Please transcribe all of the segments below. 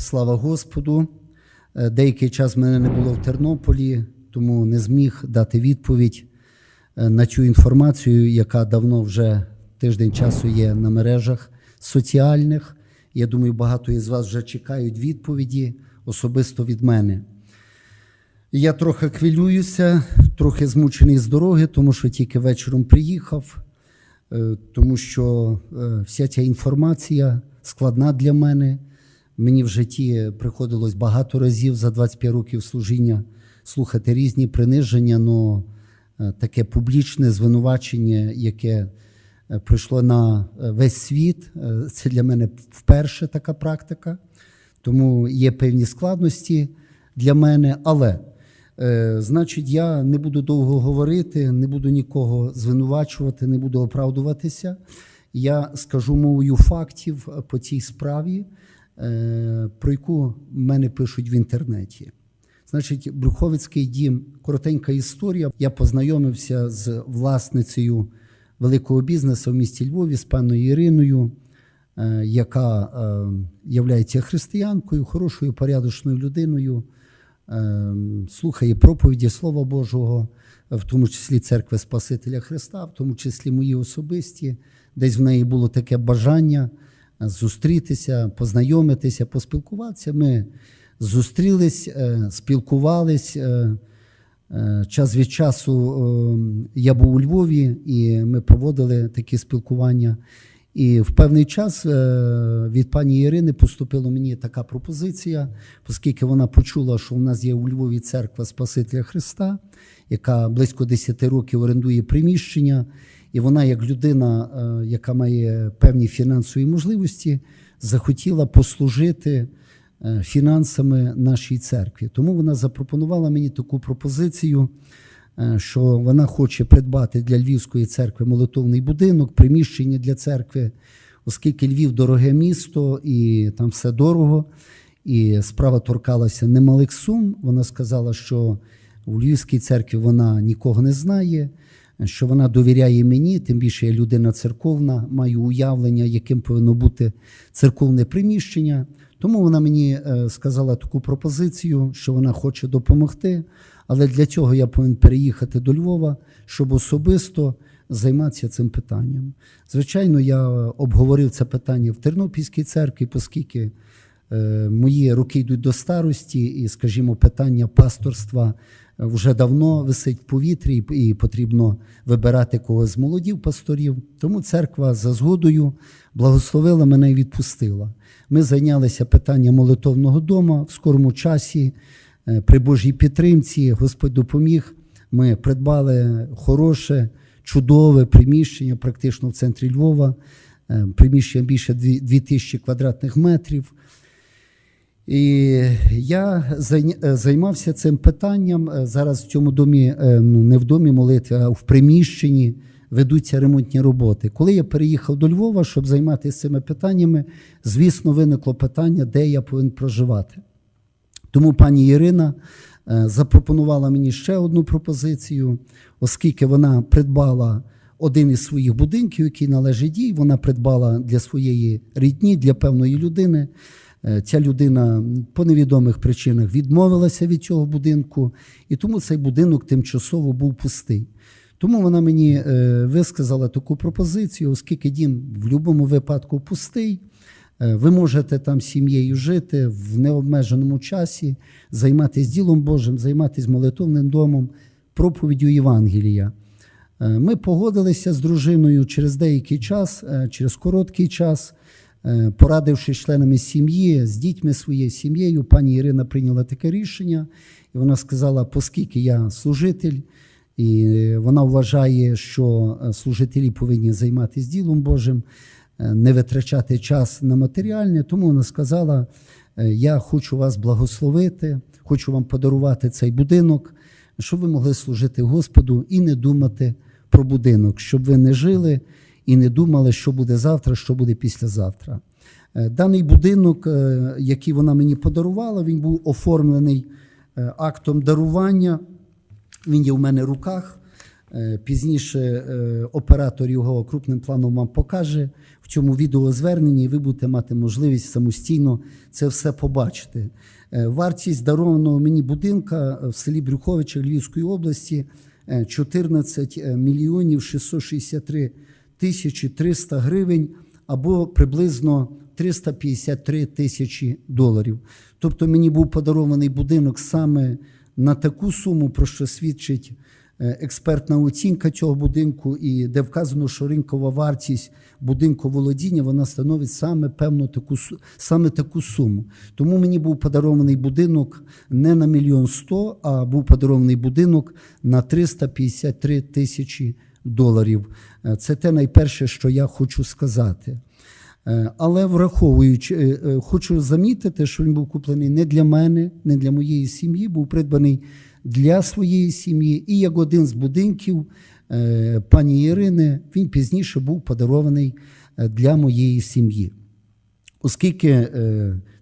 слава Господу. Е, Деякий час мене не було в Тернополі, тому не зміг дати відповідь е, на цю інформацію, яка давно вже тиждень часу є на мережах соціальних. Я думаю, багато із вас вже чекають відповіді особисто від мене. Я трохи хвилююся, трохи змучений з дороги, тому що тільки вечором приїхав, е, тому що вся ця інформація складна для мене. Мені в житті приходилось багато разів за 25 років служіння слухати різні приниження, але таке публічне звинувачення, яке е, прийшло на е, весь світ, е, це для мене вперше така практика. Тому є певні складності для мене, але Значить, я не буду довго говорити, не буду нікого звинувачувати, не буду оправдуватися. Я скажу мовою фактів по цій справі, про яку мене пишуть в інтернеті. Значить, Брюховицький дім, коротенька історія. Я познайомився з власницею великого бізнесу в місті Львові з паною Іриною, е, яка е, є християнкою, хорошою, порядочною людиною слухає проповіді Слова Божого, в тому числі церкви Спасителя Христа, в тому числі мої особисті. Десь в неї було таке бажання е, зустрітися, познайомитися, поспілкуватися. Ми зустрілись, е, спілкувались. е, е, Час від часу я був у Львові, і ми проводили такі спілкування. І в певний час від пані Ірини поступила мені така пропозиція, оскільки вона почула, що у нас є у Львові церква Спасителя Христа, яка близько 10 років орендує приміщення, і вона, як людина, е, яка має певні фінансові можливості, захотіла послужити е, фінансами нашій церкві. Тому вона запропонувала мені таку пропозицію е, що вона хоче придбати для Львівської церкви молитовний будинок, приміщення для церкви, оскільки Львів дороге місто і там все дорого. І справа торкалася немалих сум. Вона сказала, що у Львівській церкві вона нікого не знає, що вона довіряє мені, тим більше я людина церковна, маю уявлення, яким повинно бути церковне приміщення. Тому вона мені е, сказала таку пропозицію, що вона хоче допомогти. Але для цього я повинен переїхати до Львова, щоб особисто займатися цим питанням. Звичайно, я обговорив це питання в Тернопільській церкві, оскільки е, мої роки йдуть до старості, і, скажімо, питання пасторства вже давно висить в повітрі, і потрібно вибирати когось з молодів пасторів. Тому церква за згодою благословила мене і відпустила. Ми зайнялися питанням молитовного дому в скорому часі. Е, При Божій підтримці Господь допоміг. Ми придбали хороше, чудове приміщення, практично в центрі Львова. Е, Приміщення більше 2000 квадратних метрів. І я е, займався цим питанням. Е, Зараз в цьому домі, е, ну не в домі молитви, а в приміщенні ведуться ремонтні роботи. Коли я переїхав до Львова, щоб займатися цими питаннями, звісно, виникло питання, де я повинен проживати. Тому пані Ірина запропонувала мені ще одну пропозицію, оскільки вона придбала один із своїх будинків, який належить їй. Вона придбала для своєї рідні, для певної людини. Е, Ця людина по невідомих причинах відмовилася від цього будинку, і тому цей будинок тимчасово був пустий. Тому вона мені е, висказала таку пропозицію, оскільки дім в будь-якому випадку пустий. Е, Ви можете там сім'єю жити в необмеженому часі, займатися ділом Божим, займатися молитовним домом, проповіддю Євангелія. Ми погодилися з дружиною через деякий час, через короткий час, порадившись членами сім'ї, з дітьми своєю сім'єю, пані Ірина прийняла таке рішення, і вона сказала, оскільки я служитель, і е, вона вважає, що е, служителі повинні займатися ділом Божим, е, не витрачати час на матеріальне. Тому вона сказала: е, Я хочу вас благословити, хочу вам подарувати цей будинок, щоб ви могли служити Господу і не думати про будинок, щоб ви не жили і не думали, що буде завтра, що буде післязавтра. Е, Даний будинок, е, який вона мені подарувала, він був оформлений е, актом дарування. Він є в мене в руках. Пізніше оператор його крупним планом вам покаже. В цьому відеозверненні, і ви будете мати можливість самостійно це все побачити. Вартість дарованого мені будинка в селі Брюховича Львівської області е, 14 мільйонів 663 тисячі 300 гривень або приблизно 353 тисячі доларів. Тобто мені був подарований будинок саме на таку суму, про що свідчить е, експертна оцінка цього будинку, і де вказано, що ринкова вартість будинку володіння вона становить саме певну таку саме таку суму. Тому мені був подарований будинок не на мільйон сто, а був подарований будинок на 353 тисячі доларів. Е, Це те найперше, що я хочу сказати. Е, Але враховуючи, е, хочу замітити, що він був куплений не для мене, не для моєї сім'ї, був придбаний для своєї сім'ї. І як один з будинків пані Ірини, він пізніше був подарований для моєї сім'ї. Оскільки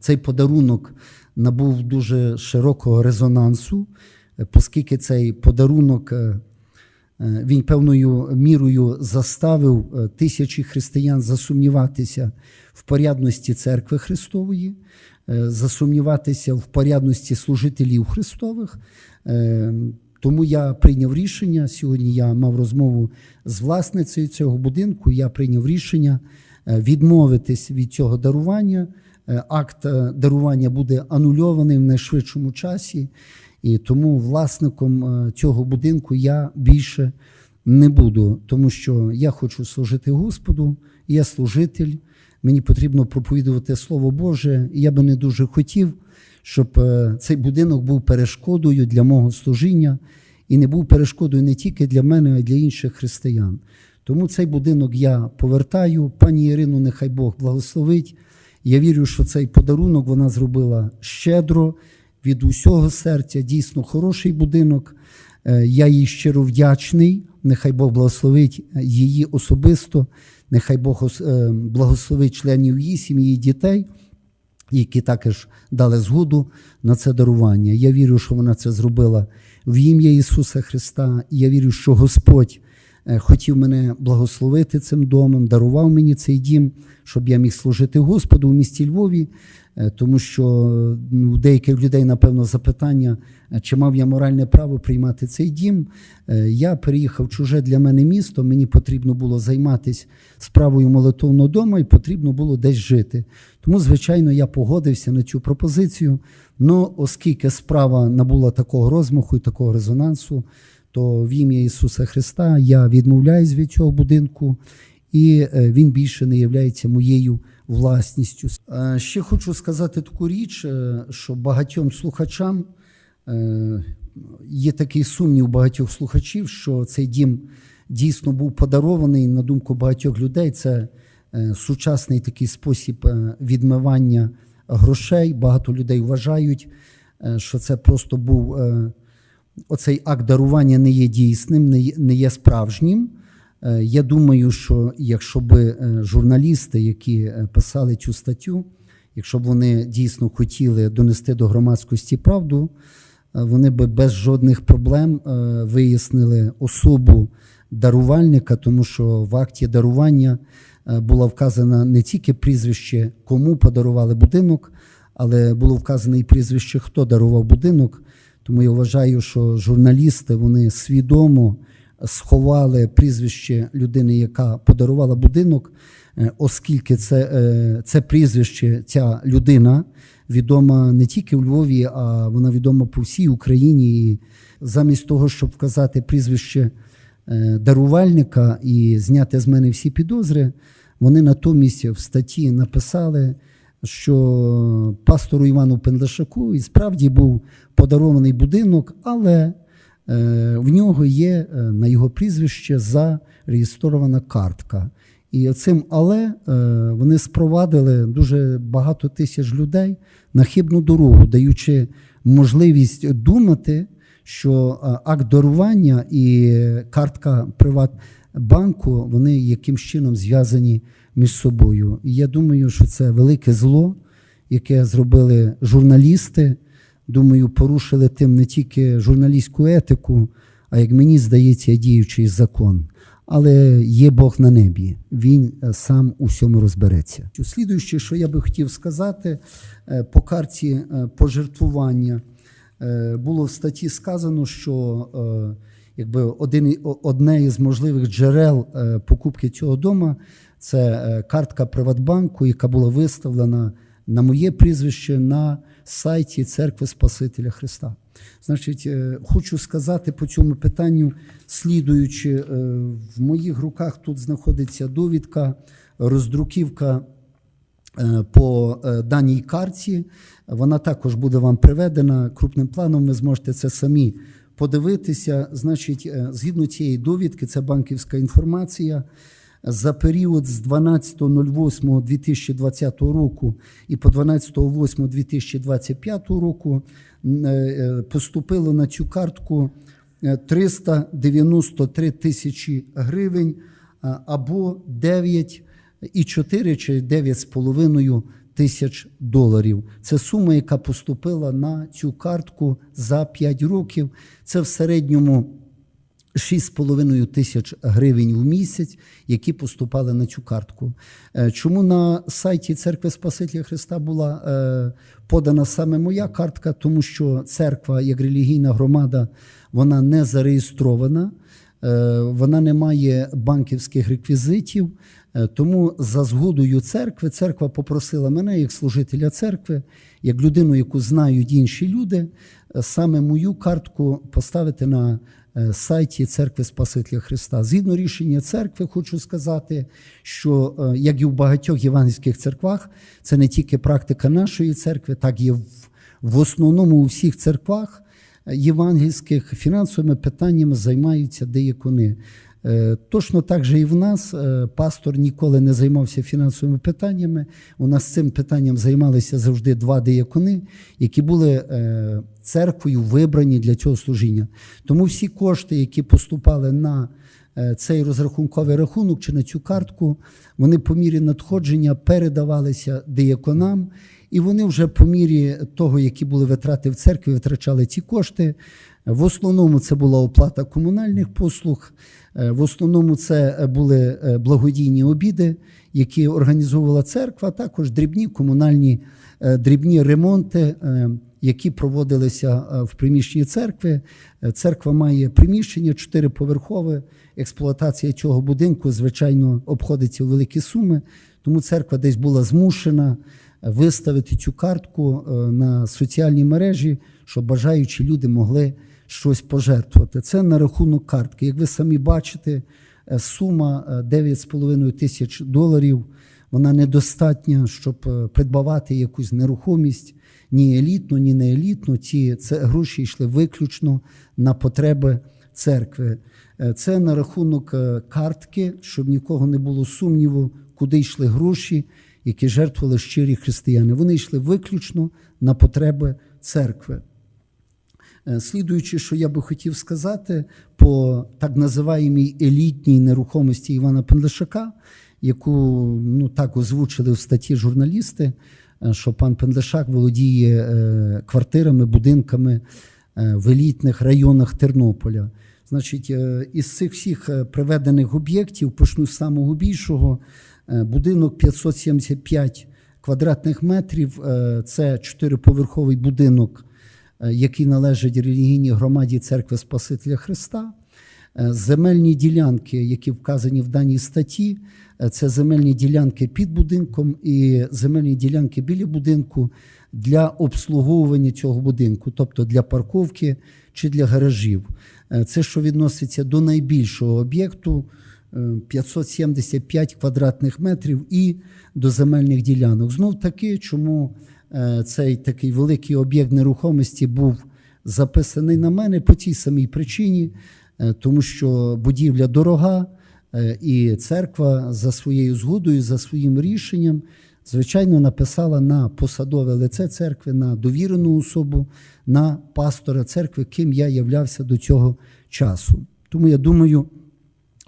цей подарунок набув дуже широкого резонансу, оскільки цей подарунок він певною мірою заставив е, тисячі християн засумніватися в порядності церкви Христової, е, засумніватися в порядності служителів Христових. Е, Тому я прийняв рішення. Сьогодні я мав розмову з власницею цього будинку. Я прийняв рішення е, відмовитись від цього дарування. Е, Акт е, дарування буде анульований в найшвидшому часі, і тому власником е, цього будинку я більше не буду, тому що я хочу служити Господу, я служитель. Мені потрібно проповідувати Слово Боже, я би не дуже хотів, щоб е, цей будинок був перешкодою для мого служіння і не був перешкодою не тільки для мене, а й для інших християн. Тому цей будинок я повертаю. Пані Ірину, нехай Бог благословить. Я вірю, що цей подарунок вона зробила щедро від усього серця. Дійсно хороший будинок. Е, Я їй щиро вдячний. Нехай Бог благословить її особисто. Нехай Бог е, благословить членів її сім'ї дітей, які також дали згоду на це дарування. Я вірю, що вона це зробила в ім'я Ісуса Христа. Я вірю, що Господь е, хотів мене благословити цим домом, дарував мені цей дім, щоб я міг служити Господу у місті Львові, Е, тому що ну, у деяких людей, напевно, запитання, е, чи мав я моральне право приймати цей дім. Е, Я переїхав в чуже для мене місто, мені потрібно було займатися справою молитовного дому і потрібно було десь жити. Тому, звичайно, я погодився на цю пропозицію. Ну, оскільки справа набула такого розмаху і такого резонансу, то в ім'я Ісуса Христа я відмовляюсь від цього будинку, і е, він більше не є моєю власністю. Е, Ще хочу сказати таку річ, е, що багатьом слухачам е, є такий сумнів багатьох слухачів, що цей дім дійсно був подарований на думку багатьох людей. Це сучасний такий спосіб відмивання грошей. Багато людей вважають, що це просто був оцей акт дарування не є дійсним, не є справжнім. Е, Я думаю, що якщо б е, журналісти, які е, писали цю статтю, якщо б вони дійсно хотіли донести до громадськості правду, вони би без жодних проблем вияснили особу дарувальника, тому що в акті дарування було вказано не тільки прізвище, кому подарували будинок, але було вказано і прізвище, хто дарував будинок. Тому я вважаю, що журналісти вони свідомо сховали прізвище людини, яка подарувала будинок, е, оскільки це, е, це прізвище, ця людина відома не тільки в Львові, а вона відома по всій Україні. І замість того, щоб вказати прізвище е, дарувальника і зняти з мене всі підозри, вони натомість в статті написали, що пастору Івану Пендлашаку і справді був подарований будинок, але в нього є е, на його прізвище зареєстрована картка. І цим але е, вони спровадили дуже багато тисяч людей на хибну дорогу, даючи можливість думати, що е, акт дарування і картка Приватбанку вони якимсь чином зв'язані між собою. І я думаю, що це велике зло, яке зробили журналісти. Думаю, порушили тим не тільки журналістську етику, а як мені здається, діючий закон. але є Бог на небі. Він е, сам у всьому розбереться. Слідуюче, що я би хотів сказати, е, по карті е, пожертвування було в статті сказано, що якби один, одне із можливих джерел покупки цього дому це картка Приватбанку, яка була виставлена на моє прізвище на сайті Церкви Спасителя Христа. Значить, е, хочу сказати по цьому питанню, слідуючи, е, в моїх руках тут знаходиться довідка, роздруківка е, по даній карті. Вона також буде вам приведена крупним планом. Ви зможете це самі подивитися. Значить, згідно цієї довідки, це банківська інформація. За період з 12.08.2020 року і по 12.08.2025 року е, поступило на цю картку е, 393 тисячі гривень або 9,4 чи 9,5 тисяч доларів. Це сума, яка поступила на цю картку за 5 років. Це в середньому 6,5 тисяч гривень в місяць, які поступали на цю картку. Е, Чому на сайті Церкви Спасителя Христа була е, подана саме моя картка? Тому що церква, як релігійна громада, вона не зареєстрована, е, вона не має банківських реквізитів. Тому за згодою церкви церква попросила мене, як служителя церкви, як людину, яку знають інші люди, саме мою картку поставити на сайті Церкви Спасителя Христа. Згідно рішення церкви, хочу сказати, що е, як і в багатьох євангельських церквах, це не тільки практика нашої церкви, так і в, основному у всіх церквах е, євангельських фінансовими питаннями займаються деякони. Е, Точно так же і в нас е, пастор ніколи не займався фінансовими питаннями. У нас цим питанням займалися завжди два деякони, які були е, церквою вибрані для цього служіння. Тому всі кошти, які поступали на цей розрахунковий рахунок чи на цю картку, вони по мірі надходження передавалися деяконам, і вони вже по мірі того, які були витрати в церкві, витрачали ці кошти. В основному це була оплата комунальних послуг. Е, В основному це були е, благодійні обіди, які організовувала церква, а також дрібні комунальні е, дрібні ремонти, е, які проводилися е, в приміщенні церкви. Е, Церква має приміщення чотириповерхове. Експлуатація цього будинку, звичайно, обходиться у великі суми. Тому церква десь була змушена виставити цю картку е, на соціальній мережі, щоб бажаючі люди могли щось пожертвувати. Це на рахунок картки. Як ви самі бачите, е, сума е, 9,5 тисяч доларів. Вона недостатня, щоб е, придбавати якусь нерухомість ні елітну, ні не елітну. Ці це гроші йшли виключно на потреби церкви. Е, Це на рахунок е, картки, щоб нікого не було сумніву, куди йшли гроші, які жертвували щирі християни. Вони йшли виключно на потреби церкви. Е, Слідуючи, що я би хотів сказати по так називаємій елітній нерухомості Івана Пендлишака, яку ну так озвучили в статті журналісти, е, що пан Пендлишак володіє е, квартирами, будинками в елітних районах Тернополя. Значить, із цих всіх приведених об'єктів почну з самого більшого. Будинок 575 квадратних метрів. Це чотириповерховий будинок е, який належить релігійній громаді Церкви Спасителя Христа. Е, Земельні ділянки, які вказані в даній статті, е, це земельні ділянки під будинком і земельні ділянки біля будинку для обслуговування цього будинку, тобто для парковки чи для гаражів. Це що відноситься до найбільшого об'єкту е, 575 квадратних метрів і до земельних ділянок. Знов таки, чому цей такий великий об'єкт нерухомості був записаний на мене по тій самій причині, е, тому що будівля дорога, е, і церква за своєю згодою, за своїм рішенням, звичайно, написала на посадове лице церкви, на довірену особу, на пастора церкви, ким я являвся до цього часу. Тому я думаю,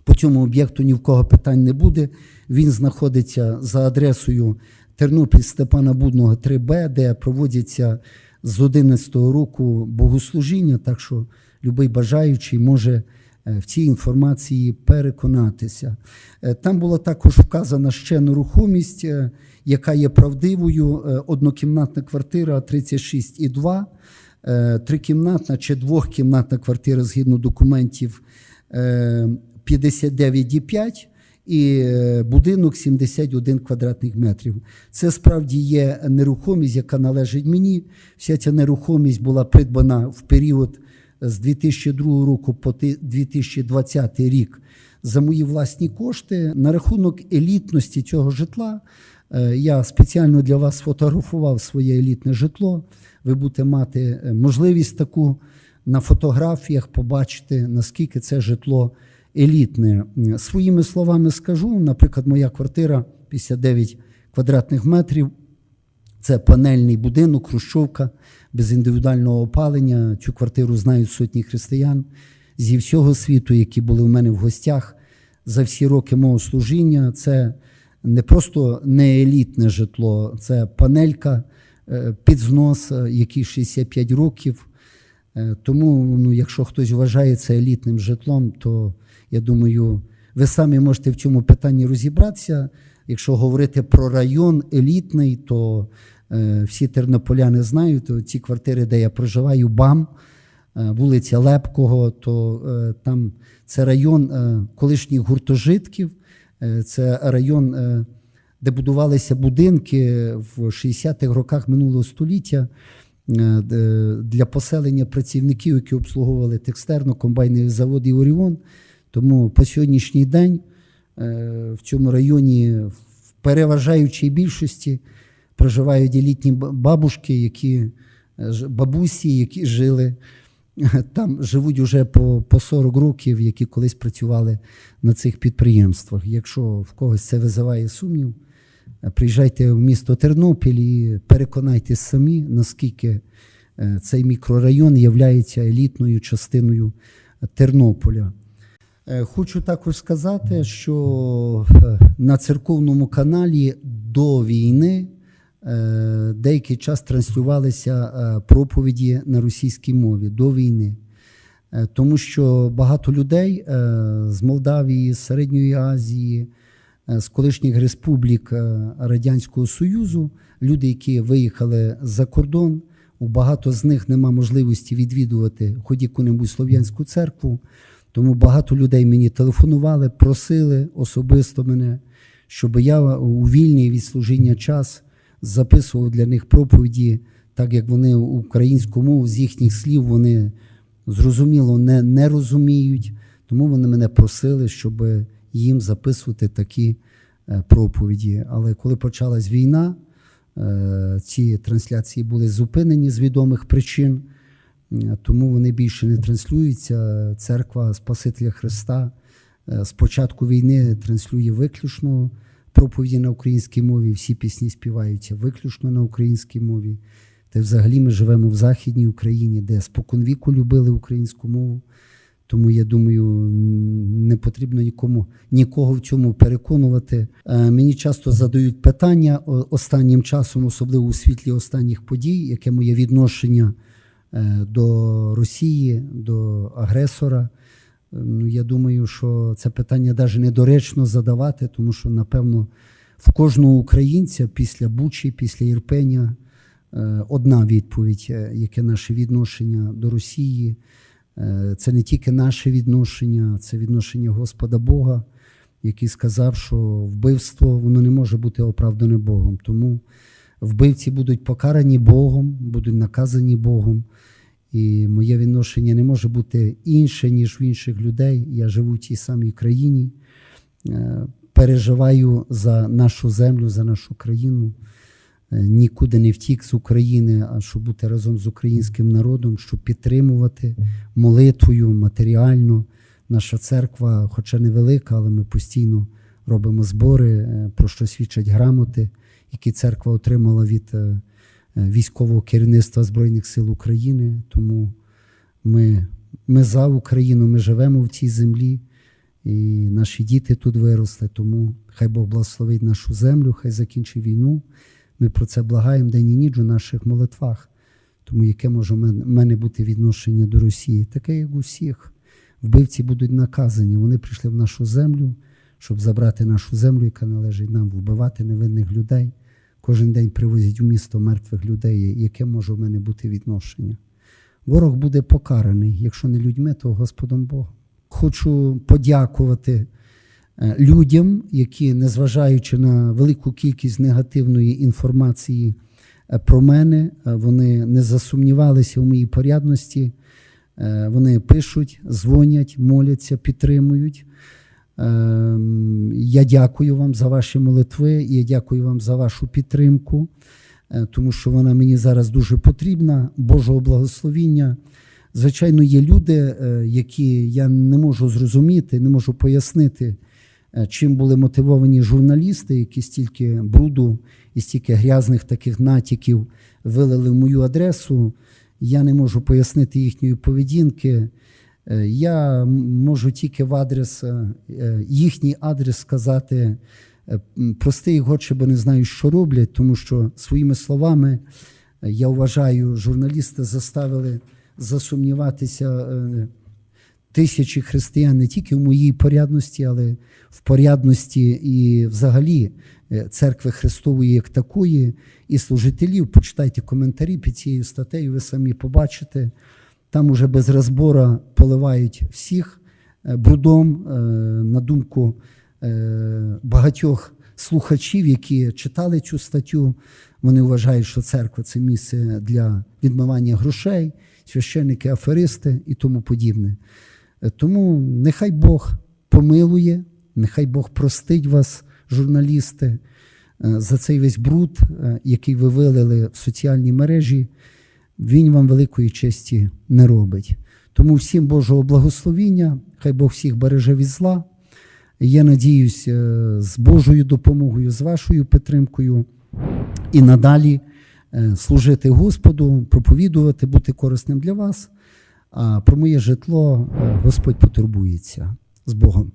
по цьому об'єкту ні в кого питань не буде. Він знаходиться за адресою Тернопіль Степана Будного 3Б, де проводяться з 11 року богослужіння. Так що будь-який бажаючий може е, в цій інформації переконатися. Е, Там була також вказана ще нерухомість, е, яка є правдивою. Однокімнатна квартира 36,2, е, трикімнатна чи двохкімнатна квартира згідно документів е, 59,5 і е, будинок 71 квадратних метрів. Це справді є нерухомість, яка належить мені. Вся ця нерухомість була придбана в період з 2002 року по 2020 рік за мої власні кошти. На рахунок елітності цього житла е, я спеціально для вас сфотографував своє елітне житло. Ви будете мати е, можливість таку на фотографіях побачити, наскільки це житло елітне. Своїми словами скажу, наприклад, моя квартира 59 квадратних метрів. Це панельний будинок, хрущовка без індивідуального опалення. Цю квартиру знають сотні християн зі всього світу, які були у мене в гостях за всі роки мого служіння. Це не просто не елітне житло, це панелька е, під знос, е, який 65 років. Е, Тому, ну, якщо хтось вважає це елітним житлом, то я думаю, ви самі можете в цьому питанні розібратися. Якщо говорити про район елітний, то е, всі тернополяни знають, то ці квартири, де я проживаю, БАМ, е, вулиця Лепкого, то е, там це район е, колишніх гуртожитків, е, це район, е, де будувалися будинки в 60-х роках минулого століття е, для поселення працівників, які обслуговували текстерно, комбайнові заводи Оріон. Тому по сьогоднішній день е, в цьому районі в переважаючій більшості проживають елітні ба- бабушки, які, е, бабусі, які жили. Там живуть уже по, по 40 років, які колись працювали на цих підприємствах. Якщо в когось це визиває сумнів, е, приїжджайте в місто Тернопіль і переконайтесь самі, наскільки е, цей мікрорайон є елітною частиною Тернополя. Е, Хочу також сказати, що е, на церковному каналі до війни е, деякий час транслювалися проповіді на російській мові до війни. Тому що багато людей з Молдавії, з Середньої Азії, з колишніх республік Радянського Союзу, люди, які виїхали за кордон, у багато з них нема можливості відвідувати хоч яку-небудь слов'янську церкву. Тому багато людей мені телефонували, просили особисто мене, щоб я у вільний від служіння час записував для них проповіді, так як вони українську мову з їхніх слів вони зрозуміло не, не розуміють. Тому вони мене просили, щоб їм записувати такі е, проповіді. Але коли почалась війна, е, ці трансляції були зупинені з відомих причин. Е, Тому вони більше не транслюються. Церква Спасителя Христа е, з початку війни транслює виключно проповіді на українській мові. Всі пісні співаються виключно на українській мові. Та взагалі ми живемо в Західній Україні, де споконвіку любили українську мову. Тому я думаю, не потрібно нікому нікого в цьому переконувати. Е, Мені часто задають питання останнім часом, особливо у світлі останніх подій, яке моє відношення до Росії, до агресора. Е, Ну, я думаю, що це питання навіть недоречно задавати, тому що, напевно, в кожного українця після Бучі, після Ірпеня е, одна відповідь, е, яке наше відношення до Росії. Е, Це не тільки наше відношення, це відношення Господа Бога, який сказав, що вбивство воно не може бути оправдане Богом. Тому вбивці будуть покарані Богом, будуть наказані Богом. І моє відношення не може бути інше, ніж в інших людей. Я живу в тій самій країні, е, переживаю за нашу землю, за нашу країну. Е, Нікуди не втік з України, а щоб бути разом з українським народом, щоб підтримувати молитвою матеріально. Наша церква, хоча невелика, але ми постійно робимо збори, е, про що свідчать грамоти, які церква отримала від е, е, військового керівництва Збройних сил України. Тому ми, ми за Україну, ми живемо в цій землі, і наші діти тут виросли. Тому хай Бог благословить нашу землю, хай закінчить війну. Ми про це благаємо день і ніч у наших молитвах. Тому яке може в мене бути відношення до Росії? Таке, як у всіх. вбивці будуть наказані. Вони прийшли в нашу землю, щоб забрати нашу землю, яка належить нам, вбивати невинних людей. Кожен день привозять у місто мертвих людей, яке може в мене бути відношення. Ворог буде покараний, якщо не людьми, то Господом Богом. Хочу подякувати е, людям, які, незважаючи на велику кількість негативної інформації е, про мене, е, вони не засумнівалися в моїй порядності. Вони пишуть, дзвонять, моляться, підтримують. Ем, Я дякую вам за ваші молитви, і я дякую вам за вашу підтримку, е, тому що вона мені зараз дуже потрібна. Божого благословіння. Звичайно, є люди, е, які я не можу зрозуміти, не можу пояснити, е, чим були мотивовані журналісти, які стільки бруду і стільки грязних таких натяків вилили в мою адресу. Я не можу пояснити їхньої поведінки. Е, Я можу тільки в адрес, е, їхній адрес сказати, е, прости їх, Отче, бо не знаю, що роблять, тому що своїми словами, я вважаю, журналісти заставили засумніватися тисячі християн не тільки в моїй порядності, але в порядності і взагалі церкви Христової як такої, і служителів. Почитайте коментарі під цією статтею, ви самі побачите. Там уже без розбору поливають всіх е, брудом, е, на думку е, багатьох слухачів, які читали цю статтю. Вони вважають, що церква це місце для відмивання грошей, священники, аферисти і тому подібне. Тому нехай Бог помилує, нехай Бог простить вас, журналісти, за цей весь бруд, який ви вилили в соціальні мережі. Він вам великої честі не робить. Тому всім Божого благословіння, хай Бог всіх береже від зла. Я надіюсь, е, з Божою допомогою, з вашою підтримкою і надалі е, служити Господу, проповідувати, бути корисним для вас. А про моє житло е, Господь потурбується з Богом.